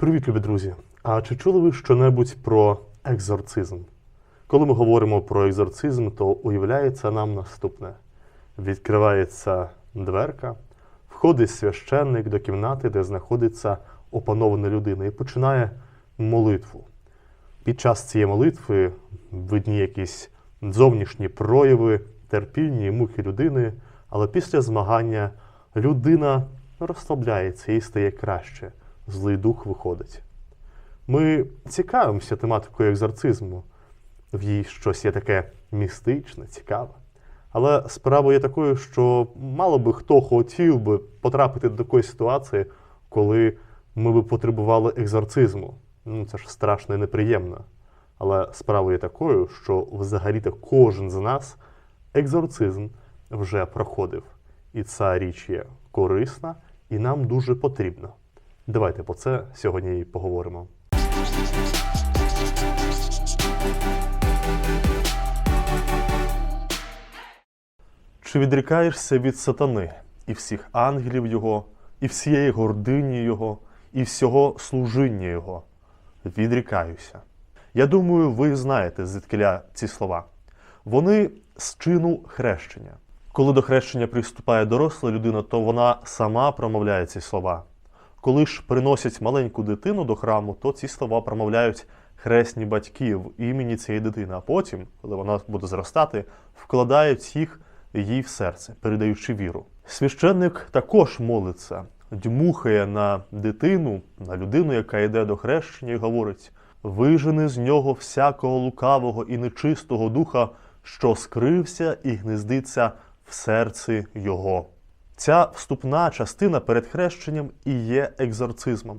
Привіт, любі друзі! А чи чули ви щонебудь про екзорцизм? Коли ми говоримо про екзорцизм, то уявляється нам наступне: відкривається дверка, входить священник до кімнати, де знаходиться опанована людина, і починає молитву. Під час цієї молитви видні якісь зовнішні прояви, терпіння і муки людини, але після змагання людина розслабляється і стає краще, злий дух виходить. Ми цікавимося тематикою екзорцизму. В їй щось є таке містичне, цікаве. Але справа є такою, що мало би хто хотів би потрапити до такої ситуації, коли ми би потребували екзорцизму. Ну, це ж страшно і неприємно. Але справа є такою, що взагалі-то кожен з нас екзорцизм вже проходив. І ця річ є корисна і нам дуже потрібна. Давайте про це сьогодні і поговоримо. Чи відрікаєшся від сатани і всіх ангелів Його, і всієї гордині Його, і всього служіння Його? Відрікаюся. Я думаю, ви знаєте звідкиля ці слова. Вони з чину хрещення. Коли до хрещення приступає доросла людина, то вона сама промовляє ці слова. Коли ж приносять маленьку дитину до храму, то ці слова промовляють хресні батьки в імені цієї дитини. А потім, коли вона буде зростати, вкладають їх їй в серце, передаючи віру. Священник також молиться, дмухає на дитину, на людину, яка йде до хрещення, і говорить: вижени з нього всякого лукавого і нечистого духа, що скрився і гнездиться в серці його. Ця вступна частина перед хрещенням і є екзорцизмом.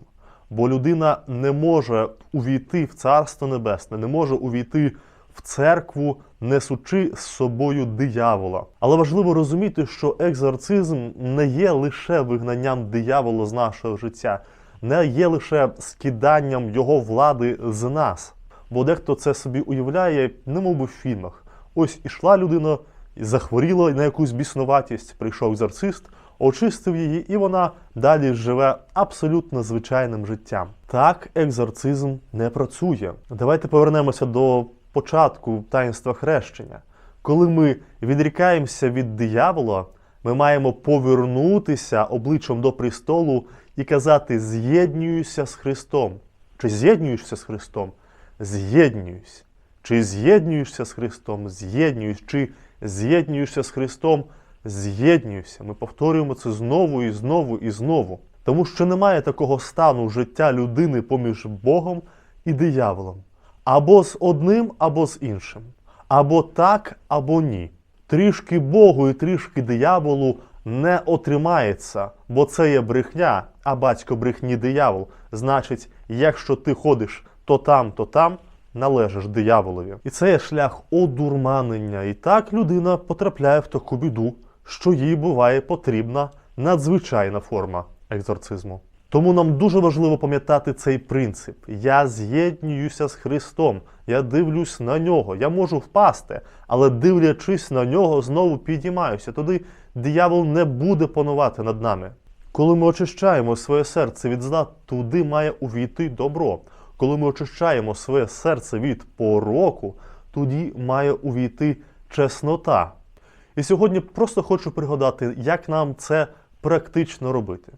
Бо людина не може увійти в Царство Небесне, не може увійти в церкву, несучи з собою диявола. Але важливо розуміти, що екзорцизм не є лише вигнанням диявола з нашого життя, не є лише скиданням його влади з нас. Бо дехто це собі уявляє, немов би в фільмах. Ось ішла людина, захворіла на якусь біснуватість, прийшов екзорцист, очистив її, і вона далі живе абсолютно звичайним життям. Так екзорцизм не працює. Давайте повернемося до початку таїнства хрещення. Коли ми відрікаємося від диявола, ми маємо повернутися обличчям до престолу і казати: з'єднююся з Христом. Чи з'єднуєшся з Христом? З'єднуюсь. Чи з'єднуєшся з Христом? З'єднуюсь. Чи з'єднуєшся з Христом? З'єднуюся. Ми повторюємо це знову і знову і знову. Тому що немає такого стану життя людини поміж Богом і дияволом. Або з одним, або з іншим. Або так, або ні. Трішки Богу і трішки дияволу не отримається, бо це є брехня, а батько брехні диявол. Значить, якщо ти ходиш то там, то там, належиш дияволові. І це є шлях одурманення. І так людина потрапляє в таку біду, що їй буває потрібна надзвичайна форма екзорцизму. Тому нам дуже важливо пам'ятати цей принцип. Я з'єднуюся з Христом, я дивлюсь на нього. Я можу впасти, але дивлячись на нього, знову підіймаюся. Тоді диявол не буде панувати над нами. Коли ми очищаємо своє серце від зла, туди має увійти добро. Коли ми очищаємо своє серце від пороку, тоді має увійти чеснота. І сьогодні просто хочу пригадати, як нам це практично робити.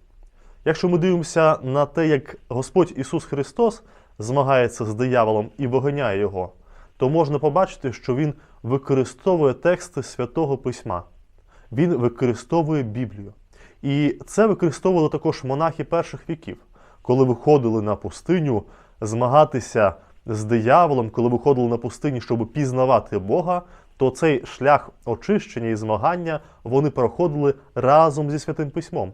Якщо ми дивимося на те, як Господь Ісус Христос змагається з дияволом і виганяє його, то можна побачити, що Він використовує тексти Святого Письма. Він використовує Біблію. І це використовували також монахи перших віків, коли виходили на пустиню змагатися з дияволом, коли виходили на пустині, щоб пізнавати Бога, то цей шлях очищення і змагання вони проходили разом зі святим письмом.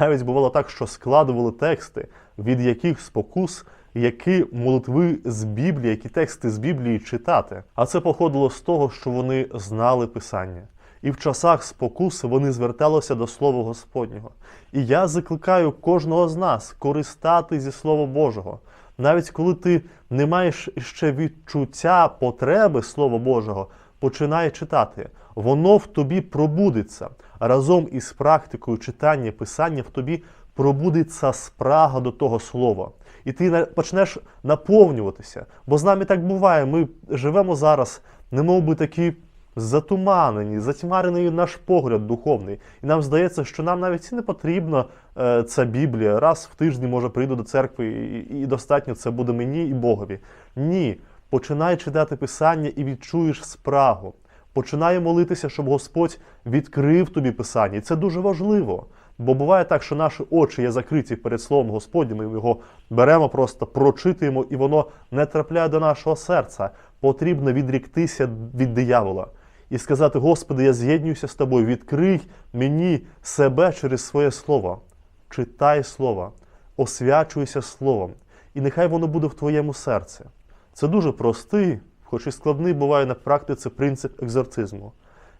Навіть бувало так, що складували тексти, від яких спокус, які молитви з Біблії, які тексти з Біблії читати. А це походило з того, що вони знали Писання. І в часах спокуси вони зверталися до Слова Господнього. І я закликаю кожного з нас користати зі Слова Божого. Навіть коли ти не маєш ще відчуття потреби Слова Божого, починай читати. Воно в тобі пробудеться разом із практикою читання Писання в тобі пробудеться спрага до того слова. І ти почнеш наповнюватися. Бо з нами так буває. Ми живемо зараз, немов би такі затуманені, затьмарений наш погляд духовний. І нам здається, що нам навіть і не потрібна е, ця Біблія. Раз в тиждень, може, прийду до церкви, і, і достатньо це буде мені і Богові. Ні. Починай читати Писання і відчуєш спрагу. Починай молитися, щоб Господь відкрив тобі Писання. І це дуже важливо. Бо буває так, що наші очі є закриті перед Словом Господнім, ми його беремо, просто прочитуємо, і воно не трапляє до нашого серця. Потрібно відріктися від диявола і сказати: Господи, я з'єднуюся з тобою, відкрий мені себе через своє слово. Читай слово, освячуйся словом, і нехай воно буде в твоєму серці. Це дуже простий, хоч і складний буває на практиці принцип екзорцизму.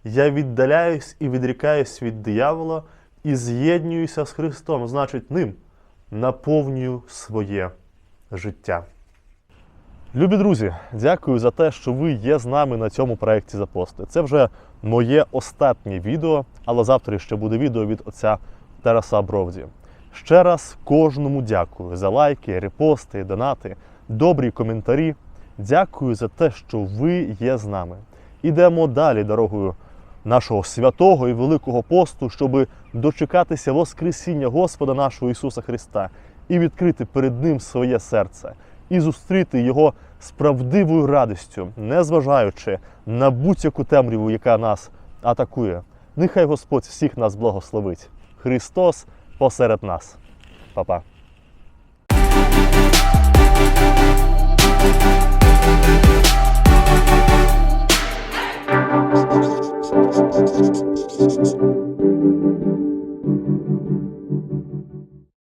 Я віддаляюсь і відрікаюсь від диявола і з'єднуюся з Христом, значить, ним наповнюю своє життя. Любі друзі, дякую за те, що ви є з нами на цьому проєкті запости. Це вже моє останнє відео, але завтра ще буде відео від отця Тараса Бровді. Ще раз кожному дякую за лайки, репости, донати, добрі коментарі. Дякую за те, що ви є з нами. Ідемо далі дорогою нашого святого і великого посту, щоб дочекатися Воскресіння Господа нашого Ісуса Христа і відкрити перед Ним своє серце, і зустріти Його з правдивою радістю, незважаючи на будь-яку темряву, яка нас атакує. Нехай Господь всіх нас благословить. Христос посеред нас. Па-па.